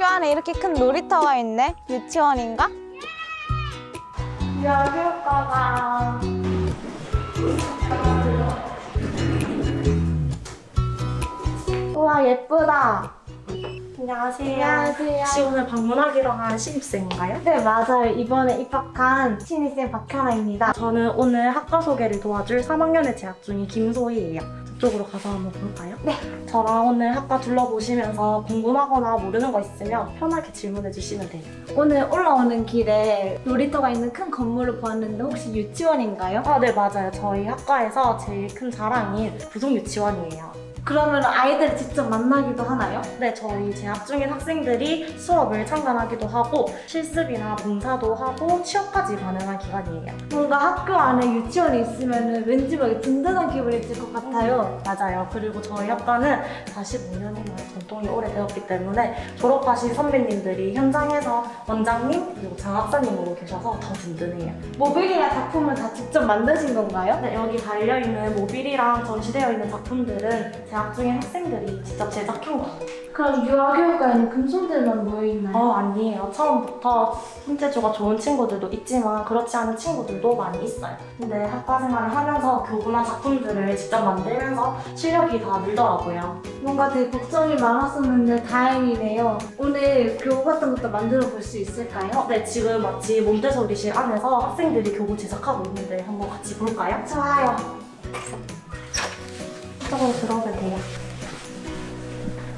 학교 안에 이렇게 큰 놀이터가 있네. 유치원인가? 여교과가 우와 예쁘다. 안녕하세요. 안녕하세요. 혹시 오늘 방문하기로 한 신입생인가요? 네 맞아요. 이번에 입학한 신입생 박현아입니다. 저는 오늘 학과 소개를 도와줄 3학년에 재학 중인 김소희예요. 저쪽으로 가서 한번 볼까요? 네. 저랑 오늘 학과 둘러보시면서 궁금하거나 모르는 거 있으면 편하게 질문해 주시면 돼요. 오늘 올라오는 길에 놀이터가 있는 큰 건물을 보았는데 혹시 유치원인가요? 아, 네, 맞아요. 저희 학과에서 제일 큰 자랑인 부속 유치원이에요. 그러면 아이들 직접 만나기도 하나요? 네, 저희 재학 중인 학생들이 수업을 참관하기도 하고 실습이나 봉사도 하고 취업까지 가능한 기관이에요. 뭔가 학교 안에 유치원이 있으면 왠지 막 든든한 기분이 들 것 같아요. 맞아요. 그리고 저희 학과는 45년이나 전통이 오래되었기 때문에 졸업하신 선배님들이 현장에서 원장님 그리고 장학사님으로 계셔서 더 든든해요. 모빌이나 작품을 다 직접 만드신 건가요? 네, 여기 달려있는 모빌이랑 전시되어 있는 작품들은 재학 중인 학생들이 직접 제작한 거예요. 그럼 유아교육과에는 금손들만 모여있나요? 어, 아니에요. 처음부터 손재주가 좋은 친구들도 있지만 그렇지 않은 친구들도 많이 있어요. 근데 학과 생활을 하면서 교구나 작품들을 직접 만들면서 실력이 다 늘더라고요. 뭔가 되게 걱정이 많았었는데 다행이네요. 오늘 교구 같은 것도 만들어 볼 수 있을까요? 어, 네, 지금 마치 몬테소리실 안에서 학생들이 교구 제작하고 있는데 한번 같이 볼까요? 좋아요. 이쪽으로 들어오면 돼요.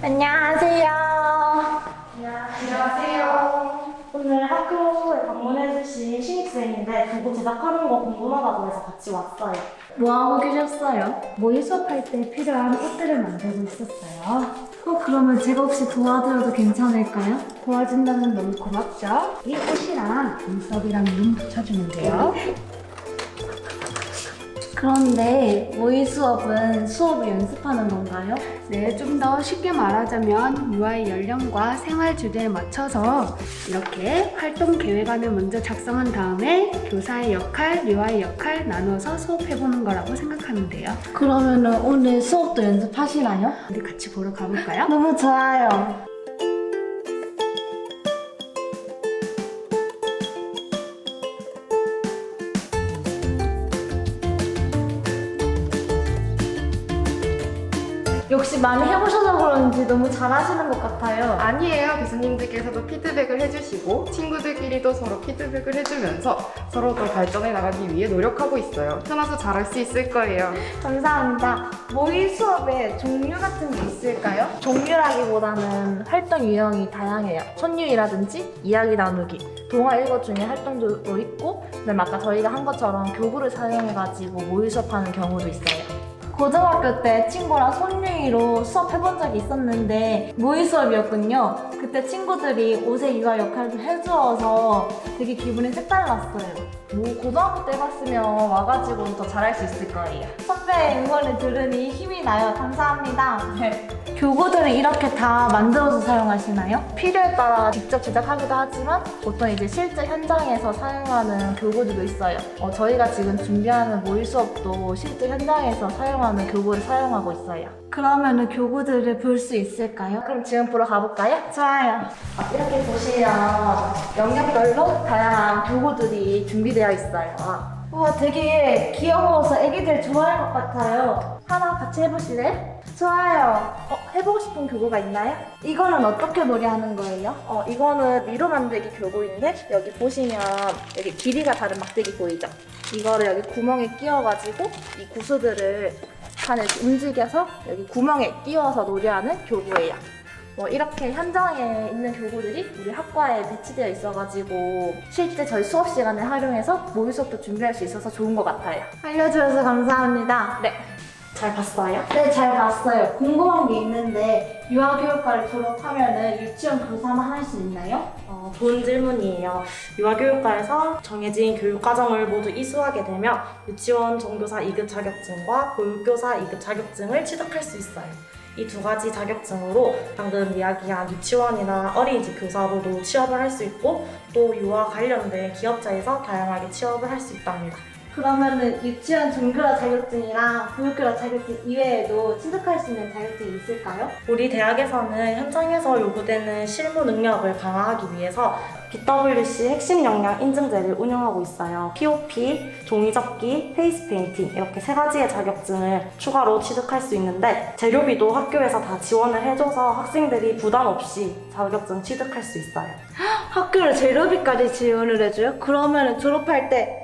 안녕하세요. 안녕하세요. 오늘 학교에 방문해주신 신입생인데 교구 제작하는 거 궁금하다고 해서 같이 왔어요. 뭐 하고 계셨어요? 모의 수업할 때 필요한 옷들을 만들고 있었어요. 어, 그러면 제가 혹시 도와드려도 괜찮을까요? 도와준다면 너무 고맙죠? 이 옷이랑 눈썹이랑 눈 붙여주면 돼요. 그런데 모의 수업은 수업을 연습하는 건가요? 네, 좀 더 쉽게 말하자면 유아의 연령과 생활 주제에 맞춰서 이렇게 활동 계획안을 먼저 작성한 다음에 교사의 역할, 유아의 역할 나눠서 수업해보는 거라고 생각하면 돼요. 그러면 오늘 수업도 연습하시나요? 우리 같이 보러 가볼까요? 너무 좋아요. 많이 해보셔서 그런지 너무 잘하시는 것 같아요. 아니에요. 교수님들께서도 피드백을 해주시고 친구들끼리도 서로 피드백을 해주면서 서로 더 발전해 나가기 위해 노력하고 있어요. 태어나서 잘할 수 있을 거예요. 감사합니다. 모의 수업에 종류 같은 게 있을까요? 종류라기보다는 활동 유형이 다양해요. 손유이라든지 이야기 나누기, 동화 읽어 중에 활동도 있고, 그다음에 아까 저희가 한 것처럼 교구를 사용해가지고 모의 수업하는 경우도 있어요. 고등학교 때 친구랑 손유이로 수업해본 적이 있었는데 모의 수업이었군요. 그때 친구들이 옷의 유아 역할도 해주어서 되게 기분이 색달랐어요. 뭐 고등학교 때 봤으면 와가지고 더 잘할 수 있을 거예요. 선배의 응원을 들으니 힘이 나요. 감사합니다. 교구들은 이렇게 다 만들어서 사용하시나요? 필요에 따라 직접 제작하기도 하지만 보통 이제 실제 현장에서 사용하는 교구들도 있어요. 어, 저희가 지금 준비하는 모의 수업도 실제 현장에서 사용하는 교구를 사용하고 있어요. 그러면 교구들을 볼 수 있을까요? 그럼 지금 보러 가볼까요? 좋아요. 어, 이렇게 보시면 영역별로 다양한 교구들이 준비되어 있어요. 우와 되게 귀여워서 애기들 좋아할 것 같아요. 하나 같이 해보실래요? 좋아요. 어, 해보고 싶은 교구가 있나요? 이거는 어떻게 놀이하는 거예요? 어, 이거는 미로 만들기 교구인데 여기 보시면 여기 길이가 다른 막대기 보이죠? 이거를 여기 구멍에 끼워가지고 이 구슬들을 판을 움직여서 여기 구멍에 끼워서 놀이하는 교구예요. 뭐 이렇게 현장에 있는 교구들이 우리 학과에 배치되어 있어가지고 실제 저희 수업 시간에 활용해서 모의 수업도 준비할 수 있어서 좋은 것 같아요. 알려주셔서 감사합니다. 네, 잘 봤어요? 네, 잘 봤어요. 궁금한 게 있는데 유아교육과를 졸업하면 유치원 교사만 할 수 있나요? 어, 좋은 질문이에요. 유아교육과에서 정해진 교육과정을 모두 이수하게 되면 유치원 종교사 2급 자격증과 보육교사 2급 자격증을 취득할 수 있어요. 이 두 가지 자격증으로 방금 이야기한 유치원이나 어린이집 교사로도 취업을 할 수 있고 또 유아 관련된 기업체에서 다양하게 취업을 할 수 있답니다. 그러면은 유치원 종교라 자격증이랑 보육교라 자격증 이외에도 취득할 수 있는 자격증이 있을까요? 우리 대학에서는 현장에서 요구되는 실무 능력을 강화하기 위해서 BWC 핵심 역량 인증제를 운영하고 있어요. POP, 종이접기, 페이스 페인팅 이렇게 세 가지의 자격증을 추가로 취득할 수 있는데 재료비도 학교에서 다 지원을 해줘서 학생들이 부담 없이 자격증 취득할 수 있어요. 학교를 재료비까지 지원을 해줘요? 그러면은 졸업할 때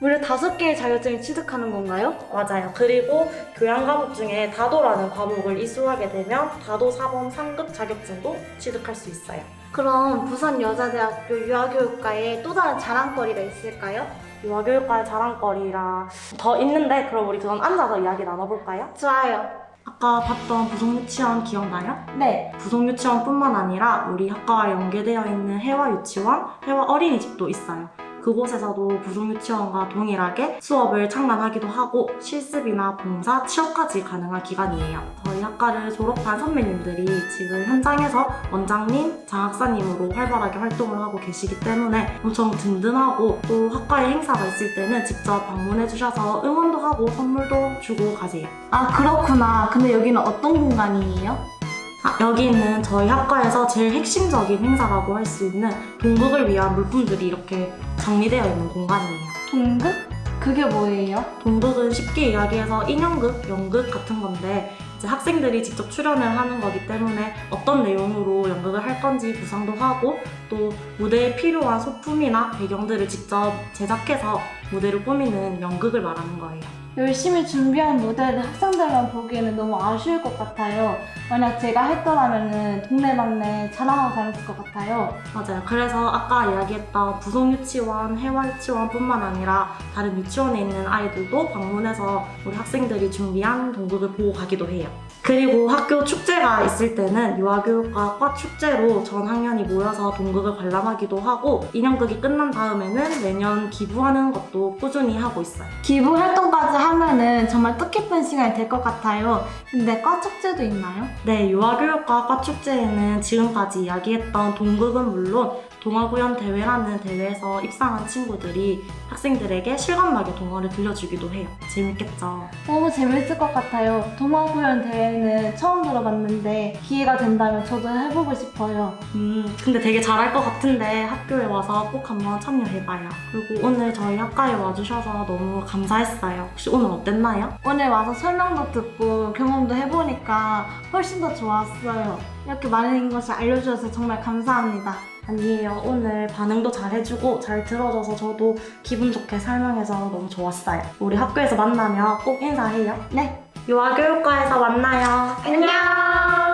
무려 다섯 개의 자격증을 취득하는 건가요? 맞아요. 그리고 교양 과목 중에 다도라는 과목을 이수하게 되면 다도 4번 상급 자격증도 취득할 수 있어요. 그럼 부산 여자대학교 유아교육과에 또 다른 자랑거리가 있을까요? 유아교육과의 자랑거리라 더 있는데 그럼 우리 그건 앉아서 이야기 나눠볼까요? 좋아요. 아까 봤던 부속유치원 기억나요? 네. 부속유치원뿐만 아니라 우리 학과와 연계되어 있는 해화유치원, 해화어린이집도 있어요. 그곳에서도 부속유치원과 동일하게 수업을 창단하기도 하고 실습이나 봉사, 취업까지 가능한 기관이에요. 저희 학과를 졸업한 선배님들이 지금 현장에서 원장님, 장학사님으로 활발하게 활동을 하고 계시기 때문에 엄청 든든하고 또 학과에 행사가 있을 때는 직접 방문해 주셔서 응원도 하고 선물도 주고 가세요. 아, 그렇구나. 근데 여기는 어떤 공간이에요? 아, 여기는 저희 학과에서 제일 핵심적인 행사라고 할 수 있는 동극을 위한 물품들이 이렇게 정리되어 있는 공간이에요. 동극? 그게 뭐예요? 동극은 쉽게 이야기해서 인형극, 연극 같은 건데 이제 학생들이 직접 출연을 하는 거기 때문에 어떤 내용으로 연극을 할 건지 구상도 하고 또 무대에 필요한 소품이나 배경들을 직접 제작해서 무대를 꾸미는 연극을 말하는 거예요. 열심히 준비한 무대를 학생들만 보기에는 너무 아쉬울 것 같아요. 만약 제가 했더라면은 동네방네 자랑하고 다녔을 것 같아요. 맞아요. 그래서 아까 이야기했던 부속유치원, 해화유치원뿐만 아니라 다른 유치원에 있는 아이들도 방문해서 우리 학생들이 준비한 동극을 보고 가기도 해요. 그리고 학교 축제가 있을 때는 유아교육과 과 축제로 전 학년이 모여서 동극을 관람하기도 하고 인형극이 끝난 다음에는 매년 기부하는 것도 꾸준히 하고 있어요. 기부 활동까지 하면은 정말 뜻깊은 시간이 될 것 같아요. 근데 과 축제도 있나요? 네, 유아교육과 과 축제에는 지금까지 이야기했던 동극은 물론 동아구연 대회라는 대회에서 입상한 친구들이 학생들에게 실감나게 동화를 들려주기도 해요. 재밌겠죠? 너무 재밌을 것 같아요. 동아구연 대회는 처음 들어봤는데 기회가 된다면 저도 해보고 싶어요. 음, 근데 되게 잘할 것 같은데 학교에 와서 꼭 한번 참여해봐요. 그리고 오늘 저희 학과에 와주셔서 너무 감사했어요. 혹시 오늘 어땠나요? 오늘 와서 설명도 듣고 경험도 해보니까 훨씬 더 좋았어요. 이렇게 많은 것을 알려주셔서 정말 감사합니다. 아니에요. 오늘 반응도 잘 해주고 잘 들어줘서 저도 기분 좋게 설명해서 너무 좋았어요. 우리 학교에서 만나면 꼭 인사해요. 네. 유아교육과에서 만나요. 안녕!